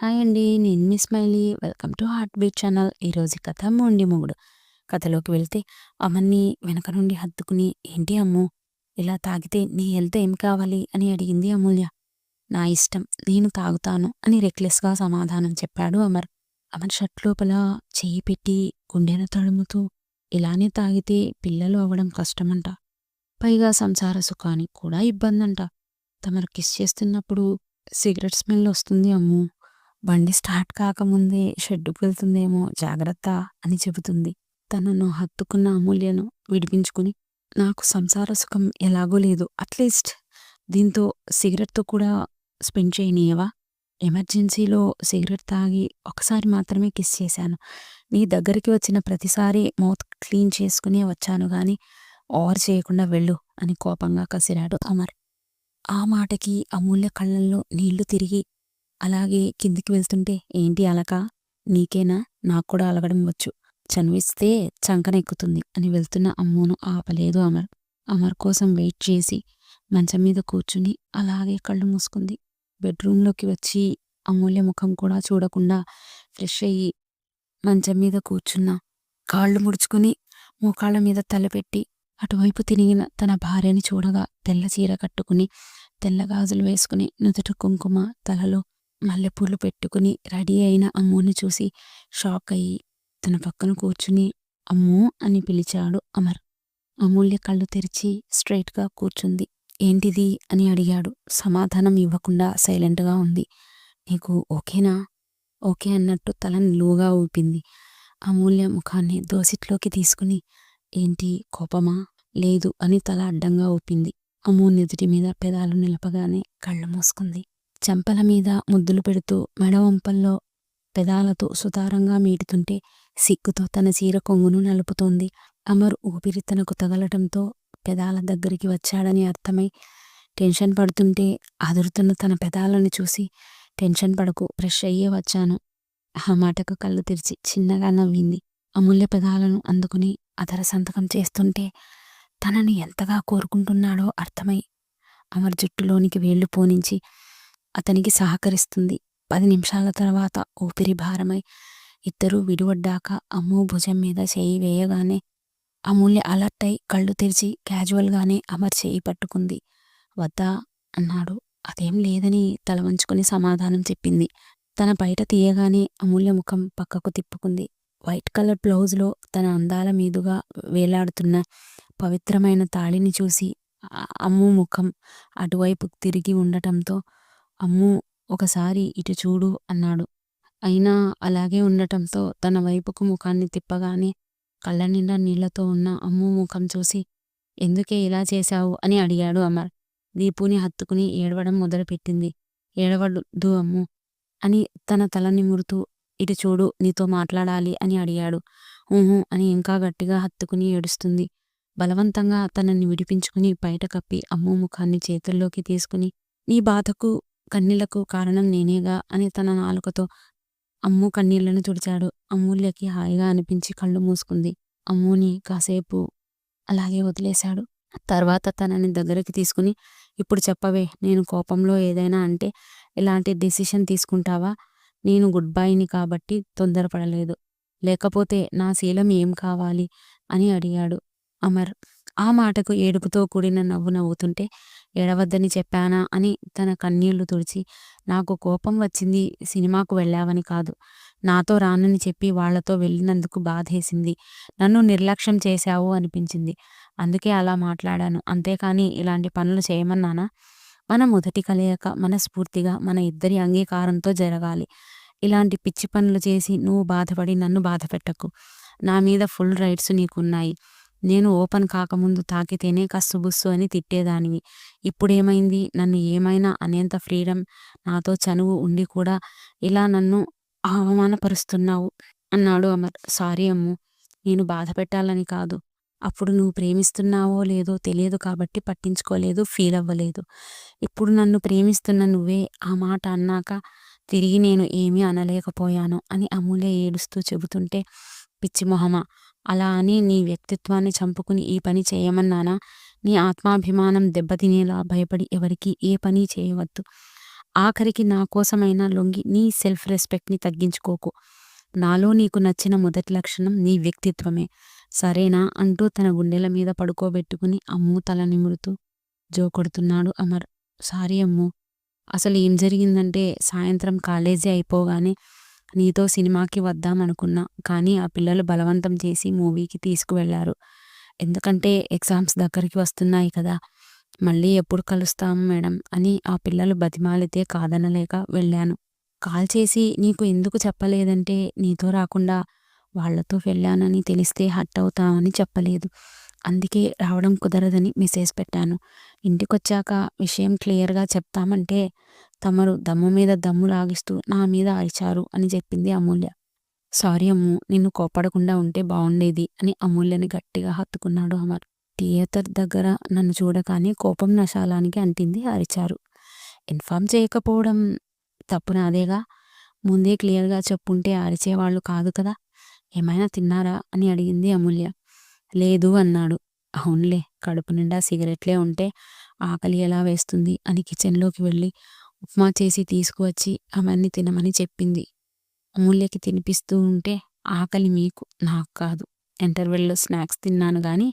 Hi అండి. నేను మీ Smiley. Welcome to heart beat channel. ఈరోజు కథ మొండి మొగుడు. కథలోకి వెళ్తే అమర్‌ని వెనక నుండి హత్తుకుని "ఏంటి అమ్ము ఇలా తాగితే నీ హెల్త్ ఏం కావాలి" అని అడిగింది అమూల్య. "నా ఇష్టం. నేను తాగుతాను" అని రెక్లెస్‌గా సమాధానం చెప్పాడు అమర్. అమర్ షర్ట్ లోపల చేయి పెట్టి గుండెను తడుముతూ "ఇలానే తాగితే పిల్లలు అవ్వడం కష్టమంట. పైగా సంసార సుఖానికి కూడా ఇబ్బందంట. తమరు కిస్ చేస్తున్నప్పుడు సిగరెట్ స్మెల్ వస్తుంది అమ్ము బండి స్టార్ట్ కాకముందే షెడ్డు వెళ్తుందేమో జాగ్రత్త" అని చెబుతుంది. తనను హత్తుకున్న అమూల్యను విడిపించుకుని "నాకు సంసార సుఖం ఎలాగో లేదు. అట్లీస్ట్ దీంతో సిగరెట్‌తో కూడా స్పెండ్ చేయనీయవా? ఎమర్జెన్సీలో సిగరెట్ తాగి ఒకసారి మాత్రమే కిస్ చేశాను. నీ దగ్గరికి వచ్చిన ప్రతిసారీ మౌత్ క్లీన్ చేసుకునే వచ్చాను గాని ఓవర్ చేయకుండా వెళ్ళు" అని కోపంగా కసిరాడు అమర్. ఆ మాటకి అమూల్య కళ్ళల్లో నీళ్ళు తిరిగి అలాగే కిందికి వెళ్తుంటే "ఏంటి అలక? నీకేనా? నాకు కూడా అలగడం వచ్చు. చనువిస్తే చంకనెక్కుతుంది" అని వెళ్తున్న అమ్మోను ఆపలేదు అమర్. అమర్ కోసం వెయిట్ చేసి మంచం మీద కూర్చుని అలాగే కళ్ళు మూసుకుంది. బెడ్రూంలోకి వచ్చి అమూల్య ముఖం కూడా చూడకుండా ఫ్రెష్ అయ్యి మంచం మీద కూర్చున్న కాళ్ళు ముడుచుకుని మోకాళ్ళ మీద తలపెట్టి అటువైపు తిరిగిన తన భార్యని చూడగా తెల్ల చీర కట్టుకుని తెల్ల గాజులు వేసుకుని నుదుట కుంకుమ తలలో మల్లెపూలు పెట్టుకుని రెడీ అయిన అమ్మూని చూసి షాక్ అయ్యి తన పక్కన కూర్చుని అమ్మూ అని పిలిచాడు అమర్. అమూల్య కళ్ళు తెరిచి స్ట్రెయిట్‌గా కూర్చుంది. ఏంటిది అని అడిగాడు. సమాధానం ఇవ్వకుండా సైలెంట్‌గా ఉంది. నీకు ఓకేనా? ఓకే అన్నట్టు తల నిలువుగా ఊపింది. అమూల్య ముఖాన్ని దోసిట్లోకి తీసుకుని ఏంటి కోపమా? లేదు అని తల అడ్డంగా ఊపింది. అమూ ఎదుటి మీద పెదాలు నిలపగానే కళ్ళు మూసుకుంది. చెంపల మీద ముద్దులు పెడుతూ మెడ వంపల్లో పెదాలతో సుతారంగా మీటుతుంటే సిగ్గుతో తన చీర కొంగును నలుపుతోంది. అమర్ ఊపిరి తనకు తగలటంతో పెదాల దగ్గరికి వచ్చాడని అర్థమై టెన్షన్ పడుతుంటే అదురుతున్న తన పెదాలను చూసి టెన్షన్ పడకు ఫ్రెష్ అయ్యే వచ్చాను. ఆ మాటకు కళ్ళు తెరిచి చిన్నగా నవ్వింది. అమూల్య పెదాలను అందుకుని అదర సంతకం చేస్తుంటే తనని ఎంతగా కోరుకుంటున్నాడో అర్థమై అమర్ జుట్టులోనికి వేళ్ళు పోనించి అతనికి సహకరిస్తుంది. పది నిమిషాల తర్వాత ఊపిరి భారమై ఇద్దరూ విడివడ్డాక అమ్ము భుజం మీద చేయి వేయగానే అమూల్య అలర్ట్ అయి కళ్ళు తెరిచి క్యాజువల్గానే అమర్ చేయి పట్టుకుంది. వద్దా? అన్నాడు. అదేం లేదని తల వంచుకుని సమాధానం చెప్పింది. తన బయట తీయగానే అమూల్య ముఖం పక్కకు తిప్పుకుంది. వైట్ కలర్ బ్లౌజ్లో తన అందాల మీదుగా వేలాడుతున్న పవిత్రమైన తాళిని చూసి అమ్ము ముఖం అటువైపు తిరిగి ఉండటంతో అమ్మూ ఒకసారి ఇటు చూడు అన్నాడు. అయినా అలాగే ఉండటంతో తన వైపుకు ముఖాన్ని తిప్పగానే కళ్ళనిండా నీళ్ళతో ఉన్న అమ్మూ ముఖం చూసి ఎందుకే ఇలా చేశావు అని అడిగాడు అమర్. దీపుని హత్తుకుని ఏడవడం మొదలుపెట్టింది. ఏడవద్దు అమ్మూ అని తన తల నిమురుతూ ఇటు చూడు నీతో మాట్లాడాలి అని అడిగాడు. ఊహూ అని ఇంకా గట్టిగా హత్తుకుని ఏడుస్తుంది. బలవంతంగా తనని విడిపించుకుని బయట కప్పి అమ్మూ ముఖాన్ని చేతుల్లోకి తీసుకుని నీ బాధకు కన్నీళ్ళకు కారణం నేనేగా అని తన నాలుకతో అమ్ము కన్నీళ్ళను తుడిచాడు. అమూల్యకి హాయిగా అనిపించి కళ్ళు మూసుకుంది. అమ్ముని కాసేపు అలాగే వదిలేశాడు. తర్వాత తనని దగ్గరికి తీసుకుని ఇప్పుడు చెప్పవే నేను కోపంలో ఏదైనా అంటే ఇలాంటి డెసిషన్ తీసుకుంటావా? నేను గుడ్ బాయ్‌ని కాబట్టి తొందరపడలేదు. లేకపోతే నా శీలం ఏం కావాలి? అని అడిగాడు అమర్. ఆ మాటకు ఏడుపుతో కూడిన నవ్వు నవ్వుతుంటే ఏడవద్దని చెప్పానా అని తన కన్నీళ్ళు తుడిచి నాకు కోపం వచ్చింది సినిమాకు వెళ్ళావని కాదు. నాతో రానని చెప్పి వాళ్ళతో వెళ్ళినందుకు బాధేసింది. నన్ను నిర్లక్ష్యం చేశావు అనిపించింది. అందుకే అలా మాట్లాడాను. అంతేకాని ఇలాంటి పనులు చేయమన్నానా? మన మొదటి కలయిక మనస్ఫూర్తిగా మన ఇద్దరి అంగీకారంతో జరగాలి. ఇలాంటి పిచ్చి పనులు చేసి నువ్వు బాధపడి నన్ను బాధపెట్టకు. నా మీద ఫుల్ రైట్స్ నీకున్నాయి. నేను ఓపెన్ కాకముందు తాకితేనే కస్సుబుస్సు అని తిట్టేదానివి. ఇప్పుడేమైంది? నన్ను ఏమైనా అనేంత ఫ్రీడమ్ నాతో చనువు ఉండి కూడా ఇలా నన్ను అవమానపరుస్తున్నావు అన్నాడు అమర్. సారీ అమ్ము నేను బాధ పెట్టాలని కాదు. అప్పుడు నువ్వు ప్రేమిస్తున్నావో లేదో తెలియదు కాబట్టి పట్టించుకోలేదు. ఫీల్ అవ్వలేదు. ఇప్పుడు నన్ను ప్రేమిస్తున్న నువ్వే ఆ మాట అన్నాక తిరిగి నేను ఏమీ అనలేకపోయాను అని అమూల్య ఏడుస్తూ చెబుతుంటే పిచ్చి మొహమా! అలా అని నీ వ్యక్తిత్వాన్ని చంపుకుని ఈ పని చేయమన్నానా? నీ ఆత్మాభిమానం దెబ్బతినేలా భయపడి ఎవరికి ఏ పని చేయవద్దు. ఆఖరికి నా కోసమైనా లొంగి నీ సెల్ఫ్ రెస్పెక్ట్‌ని తగ్గించుకోకు. నాలో నీకు నచ్చిన మొదటి లక్షణం నీ వ్యక్తిత్వమే. సరేనా? అంటూ తన గుండెల మీద పడుకోబెట్టుకుని అమ్ము తల నిమురుతూ జోకొడుతున్నాడు అమర్. సారీ అమ్ము అసలు ఏం జరిగిందంటే సాయంత్రం కాలేజీ అయిపోగానే నీతో సినిమాకి వద్దామనుకున్నా. కానీ ఆ పిల్లలు బలవంతం చేసి మూవీకి తీసుకువెళ్ళారు. ఎందుకంటే ఎగ్జామ్స్ దగ్గరికి వస్తున్నాయి కదా! మళ్ళీ ఎప్పుడు కలుస్తాం మేడం అని ఆ పిల్లలు బతిమాలితే కాదనలేక వెళ్ళాను. కాల్ చేసి నీకు ఎందుకు చెప్పలేదంటే నీతో రాకుండా వాళ్ళతో వెళ్ళానని తెలిస్తే హట్ అవుతామని చెప్పలేదు. అందుకే రావడం కుదరదని మెసేజ్ పెట్టాను. ఇంటికొచ్చాక విషయం క్లియర్‌గా చెప్తామంటే తమరు దమ్ము మీద దమ్ము లాగిస్తూ నా మీద అరిచారు అని చెప్పింది అమూల్య. సారీ అమ్ము నిన్ను కోపడకుండా ఉంటే బాగుండేది అని అమూల్యని గట్టిగా హత్తుకున్నాడు అమర్. థియేటర్ దగ్గర నన్ను చూడగానే కోపం నశాలానికి అంటింది అరిచారు. ఇన్ఫార్మ్ చేయకపోవడం తప్పు నాదేగా! ముందే క్లియర్‌గా చెప్పుంటే అరిచేవాళ్ళు కాదు కదా! ఏమైనా తిన్నారా? అని అడిగింది అమూల్య. లేదు అన్నాడు. అవునులే కడుపు నిండా సిగరెట్లే ఉంటే ఆకలి ఎలా వేస్తుంది అని కిచెన్‌లోకి వెళ్ళి ఉప్మా చేసి తీసుకువచ్చి అమర్‌ని తినమని చెప్పింది. అమూల్యకి తినిపిస్తూ ఉంటే ఆకలి మీకు, నాకు కాదు. ఇంటర్వెల్‌లో స్నాక్స్ తిన్నాను కానీ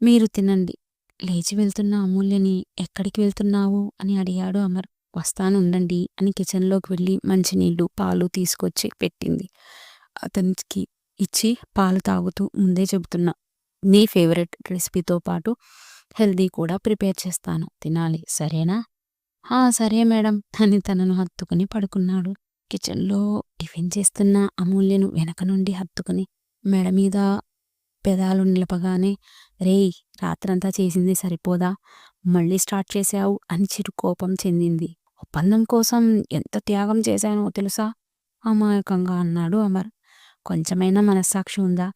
మీరు తినండి. లేచి వెళ్తున్న అమూల్యని ఎక్కడికి వెళ్తున్నావు? అని అడిగాడు అమర్. వస్తాను ఉండండి అని కిచెన్‌లోకి వెళ్ళి మంచినీళ్ళు, పాలు తీసుకొచ్చి పెట్టింది. అతనికి ఇచ్చి పాలు తాగుతూ ముందే చెబుతున్నా. నీ ఫేవరెట్ రెసిపీతో పాటు హెల్దీ కూడా ప్రిపేర్ చేస్తాను. తినాలి. సరేనా? హా! సరే మేడం అని తనను హత్తుకుని పడుకున్నాడు. కిచెన్‌లో టిఫిన్ చేస్తున్న అమూల్యను వెనక నుండి హత్తుకుని మెడ మీద పెదాలు నిలపగానే రేయ్! రాత్రంతా చేసింది సరిపోదా? మళ్ళీ స్టార్ట్ చేశావు అని చిరు కోపం చెందింది. ఒప్పందం కోసం ఎంత త్యాగం చేశానో తెలుసా? అమాయకంగా అన్నాడు అమర్. కొంచెమైనా మనస్సాక్షి ఉందా?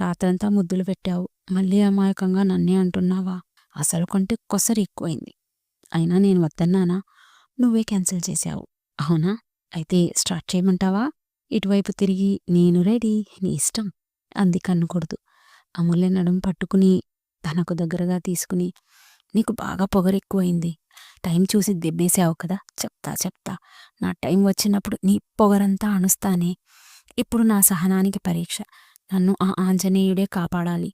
రాత్రంతా ముద్దులు పెట్టావు. మళ్ళీ అమాయకంగా నన్నే అంటున్నావా? అసలు కంటే కొసరు ఎక్కువైంది. అయినా నేను వద్దన్నానా? నువ్వే క్యాన్సిల్ చేశావు. అవునా? అయితే స్టార్ట్ చేయమంటావా? ఇటువైపు తిరిగి నేను రెడీ నీ ఇష్టం అంది కన్నుకూడదు అమూల్య నడుం పట్టుకుని తనకు దగ్గరగా తీసుకుని నీకు బాగా పొగరెక్కువైంది. టైం చూసి దెబ్బేసావు కదా! చెప్తా చెప్తా. నా టైం వచ్చినప్పుడు నీ పొగరంతా అణుస్తానే. ఇప్పుడు నా సహనానికి పరీక్ష. నన్ను ఆ ఆంజనేయుడే కాపాడాలి.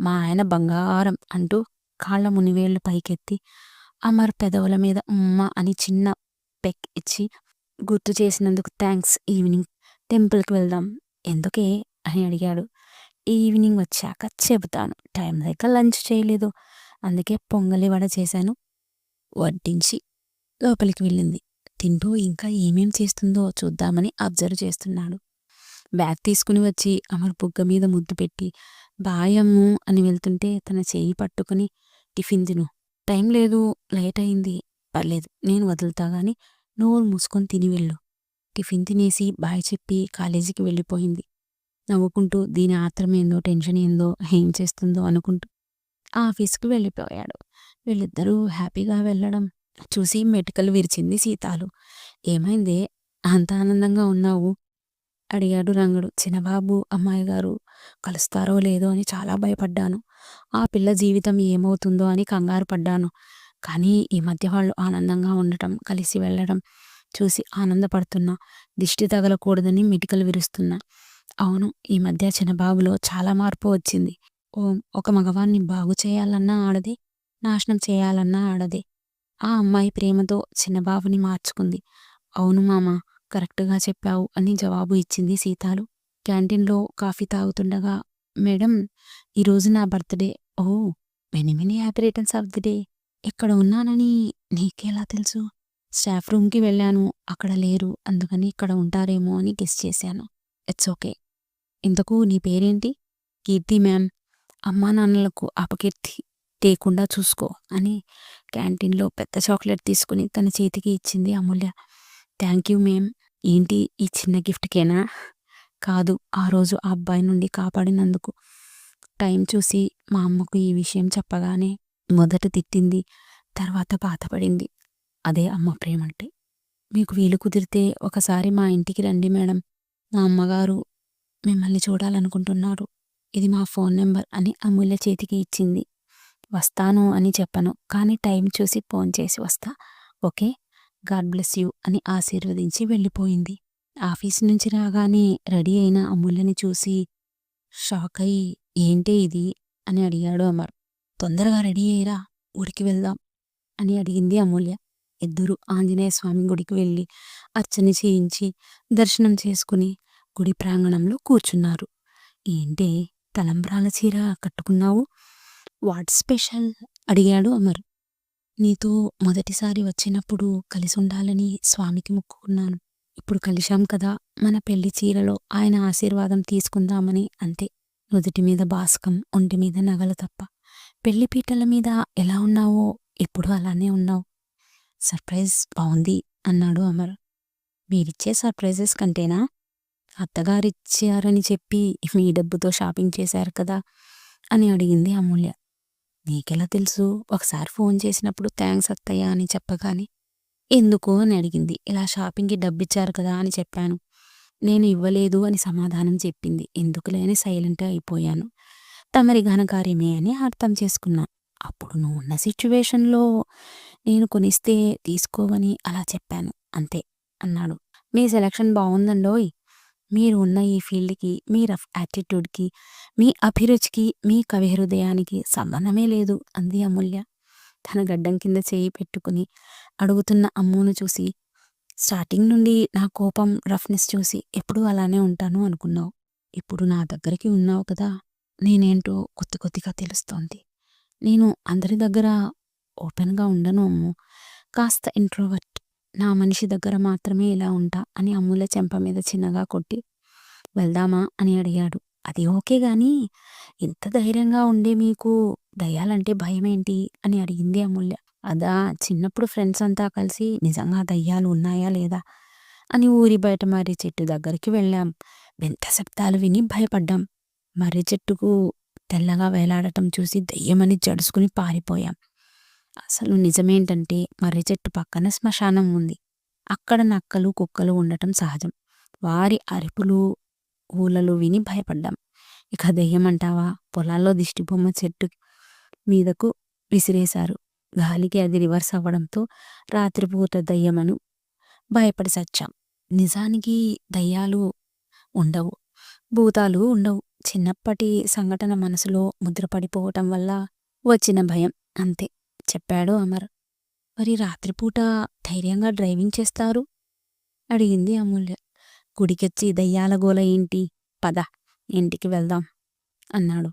మా ఆయన బంగారం అంటూ కాళ్ళ మునివేళ్ళు పైకెత్తి అమర్ పెదవుల మీద ఉమ్మ అని చిన్న పెక్ ఇచ్చి గుర్తు చేసినందుకు థ్యాంక్స్ ఈవినింగ్ టెంపుల్కి వెళ్దాం. ఎందుకే? అని అడిగాడు. ఈవినింగ్ వచ్చాక చెబుతాను. టైం దగ్గర లంచ్ చేయలేదు. అందుకే పొంగలి వడ చేశాను. వడ్డించి లోపలికి వెళ్ళింది. తింటూ ఇంకా ఏమేం చేస్తుందో చూద్దామని అబ్జర్వ్ చేస్తున్నాడు. బ్యాగ్ తీసుకుని వచ్చి అమర్ బుగ్గ మీద ముద్దు పెట్టి బాయమ్ము అని వెళ్తుంటే తన చేయి పట్టుకుని టిఫిన్ తిను. టైం లేదు లేట్ అయింది. పర్లేదు నేను వదులుతా గాని నోరు మూసుకొని తిని వెళ్ళు. టిఫిన్ తినేసి బాయ్ చెప్పి కాలేజీకి వెళ్ళిపోయింది. నవ్వుకుంటూ దీని ఆత్రం ఏందో టెన్షన్ ఏందో ఏం చేస్తుందో అనుకుంటూ ఆఫీస్కి వెళ్ళిపోయాడు. వీళ్ళిద్దరూ హ్యాపీగా వెళ్ళడం చూసి మెటికలు విరిచింది సీతాలు. ఏమైందే? అంత ఆనందంగా ఉన్నావు? అడిగాడు రంగడు. చిన్నబాబు అమ్మాయి గారు కలుస్తారో లేదో అని చాలా భయపడ్డాను. ఆ పిల్ల జీవితం ఏమవుతుందో అని కంగారు పడ్డాను. కానీ ఈ మధ్య వాళ్ళు ఆనందంగా ఉండటం, కలిసి వెళ్ళడం చూసి ఆనందపడుతున్నా. దిష్టి తగలకూడదని మెటికలు విరుస్తున్నా. అవును ఈ మధ్య చిన్నబాబులో చాలా మార్పు వచ్చింది. ఓం ఒక మగవాన్ని బాగు చేయాలన్నా ఆడదే, నాశనం చేయాలన్నా ఆడదే. ఆ అమ్మాయి ప్రేమతో చిన్నబాబుని మార్చుకుంది. అవును మామా! కరెక్ట్‌గా చెప్పావు అని జవాబు ఇచ్చింది సీతాలు. క్యాంటీన్‌లో కాఫీ తాగుతుండగా మేడం ఈరోజు నా birthday. Oh many many happy returns of the day. ఇక్కడ ఉన్నానని నీకెలా తెలుసు? స్టాఫ్ రూమ్‌కి వెళ్ళాను. అక్కడ లేరు. అందుకని ఇక్కడ ఉంటారేమో అని గెస్ చేశాను. It's okay. ఇంతకు నీ పేరేంటి? కీర్తి మ్యామ్. అమ్మానాన్నలకు అపకీర్తి తేకుండా చూసుకో అని క్యాంటీన్‌లో పెద్ద చాక్లెట్ తీసుకుని తన చేతికి ఇచ్చింది అమూల్య. థ్యాంక్ యూ మేమ్. ఏంటి ఈ చిన్న గిఫ్ట్‌కేనా? కాదు ఆ రోజు ఆ అబ్బాయి నుండి కాపాడినందుకు. టైం చూసి మా అమ్మకు ఈ విషయం చెప్పగానే మొదట తిట్టింది. తర్వాత బాధపడింది. అదే అమ్మ ప్రేమ అంటే మీకు వీలు కుదిరితే ఒకసారి మా ఇంటికి రండి మేడం. మా అమ్మగారు మిమ్మల్ని చూడాలనుకుంటున్నారు. ఇది మా ఫోన్ నెంబర్ అని అమూల్య చేతికి ఇచ్చింది. వస్తాను అని చెప్పను. కానీ టైం చూసి ఫోన్ చేసి వస్తా. ఓకే. గాడ్ బ్లెస్ యూ అని ఆశీర్వదించి వెళ్ళిపోయింది. ఆఫీస్ నుంచి రాగానే రెడీ అయిన అమూల్యని చూసి షాక్ అయి ఏంటే ఇది? అని అడిగాడు అమర్. తొందరగా రెడీ అయ్యిరా గుడికి వెళ్దాం అని అడిగింది అమూల్య. ఇద్దరు ఆంజనేయ స్వామి గుడికి వెళ్ళి అర్చన చేయించి దర్శనం చేసుకుని గుడి ప్రాంగణంలో కూర్చున్నారు. ఏంటే తలంబ్రాల చీర కట్టుకున్నావు? What special? అడిగాడు అమర్. నీతో మొదటిసారి వచ్చినప్పుడు కలిసి ఉండాలని స్వామికి మొక్కుకున్నాను. ఇప్పుడు కలిశాం కదా మన పెళ్ళి చీరలో ఆయన ఆశీర్వాదం తీసుకుందామని అంతే. నుదుటి మీద బాస్కం ఒంటి మీద నగలు తప్ప. పెళ్ళి పీటల మీద ఎలా ఉన్నావో ఎప్పుడు అలానే ఉన్నావు. సర్ప్రైజ్ బాగుంది అన్నాడు అమర్. మీరిచ్చే సర్ప్రైజెస్ కంటేనా? అత్తగారిచ్చారని చెప్పి మీ డబ్బుతో షాపింగ్ చేశారు కదా అని అడిగింది అమూల్య. నీకెలా తెలుసు? ఒకసారి ఫోన్ చేసినప్పుడు థ్యాంక్స్ అత్తయ్య అని చెప్పగానే ఎందుకు? అని అడిగింది. ఇలా షాపింగ్కి డబ్బిచ్చారు కదా? అని చెప్పాను. నేను ఇవ్వలేదు అని సమాధానం చెప్పింది. ఎందుకులే? అని సైలెంట్ అయిపోయాను. తమరి ఘనకార్యమే అని అర్థం చేసుకున్నా. అప్పుడు నువ్వు ఉన్న సిచ్యువేషన్లో నేను కొనిస్తే తీసుకోవని అలా చెప్పాను. అంతే అన్నాడు. మీ సెలక్షన్ బాగుందండోయ్. మీరు ఉన్న ఈ ఫీల్డ్కి మీ రఫ్ యాటిట్యూడ్కి మీ అభిరుచికి మీ కవి హృదయానికి సంబంధమే లేదు అంది అమూల్య. తన గడ్డం కింద చేయి పెట్టుకుని అడుగుతున్న అమ్మును చూసి స్టార్టింగ్ నుండి నా కోపం రఫ్నెస్ చూసి ఎప్పుడూ అలానే ఉంటాను అనుకున్నావు. ఇప్పుడు నా దగ్గరికి ఉన్నావు కదా! నేనేంటో కొద్ది కొద్దిగా తెలుస్తోంది. నేను అందరి దగ్గర ఓపెన్గా ఉండను అమ్ము. కాస్త ఇంట్రోవర్ట్ నా మనిషి దగ్గర మాత్రమే ఇలా ఉంటా అని అమ్ముల చెంప మీద చిన్నగా కొట్టి వెళ్దామా? అని అడిగాడు. అది ఓకే గాని ఇంత ధైర్యంగా ఉండే మీకు దయ్యాలంటే భయమేంటి? అని అడిగింది అమూల్య. అదా చిన్నప్పుడు ఫ్రెండ్స్ అంతా కలిసి నిజంగా దయ్యాలు ఉన్నాయా లేదా? అని ఊరి బయట మర్రి చెట్టు దగ్గరికి వెళ్ళాం. వింత శబ్దాలు విని భయపడ్డాం. మర్రి చెట్టుకు తెల్లగా వేలాడటం చూసి దయ్యమని జడుసుకుని పారిపోయాం. అసలు నిజమేంటంటే మర్రి చెట్టు పక్కన శ్మశానం ఉంది. అక్కడ నక్కలు కుక్కలు ఉండటం సహజం. వారి అరుపులు ఊలలు విని భయపడ్డాం. ఇక దెయ్యమంటావా? పొలాల్లో దిష్టిబొమ్మ చెట్టు మీదకు విసిరేశారు. గాలికి అది రివర్స్ అవ్వడంతో రాత్రిపూట దయ్యమను భయపడి సచ్చాం నిజానికి దయ్యాలు ఉండవు. భూతాలు ఉండవు. చిన్నప్పటి సంఘటన మనసులో ముద్రపడిపోవటం వల్ల వచ్చిన భయం అంతే. చెప్పాడు అమర్. మరి రాత్రిపూట ధైర్యంగా డ్రైవింగ్ చేస్తారు? అడిగింది అమూల్య. గుడికొచ్చి దయ్యాల గోల ఏంటి? పద ఇంటికి వెళ్దాం అన్నాడు.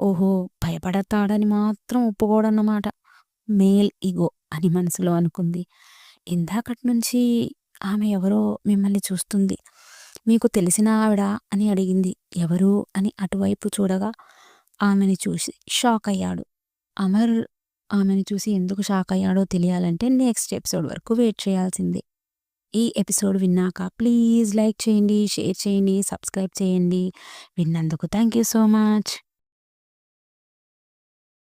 ఓహో భయపడతాడని మాత్రం ఒప్పుకోడన్నమాట. మేల్ ఇగో అని మనసులో అనుకుంది. ఇందాకటి నుంచి ఆమె ఎవరో మిమ్మల్ని చూస్తుంది. మీకు తెలిసిన ఆవిడ అని అడిగింది. ఎవరు అని అటువైపు చూడగా ఆమెని చూసి షాక్ అయ్యాడు. అమర్ ఆమెను చూసి ఎందుకు షాక్ అయ్యాడో తెలియాలంటే నెక్స్ట్ ఎపిసోడ్ వరకు వెయిట్ చేయాల్సిందే. ఈ ఎపిసోడ్ విన్నాక ప్లీజ్ లైక్ చేయండి షేర్ చేయండి సబ్స్క్రైబ్ చేయండి. విన్నందుకు థ్యాంక్ యూ సో మచ్.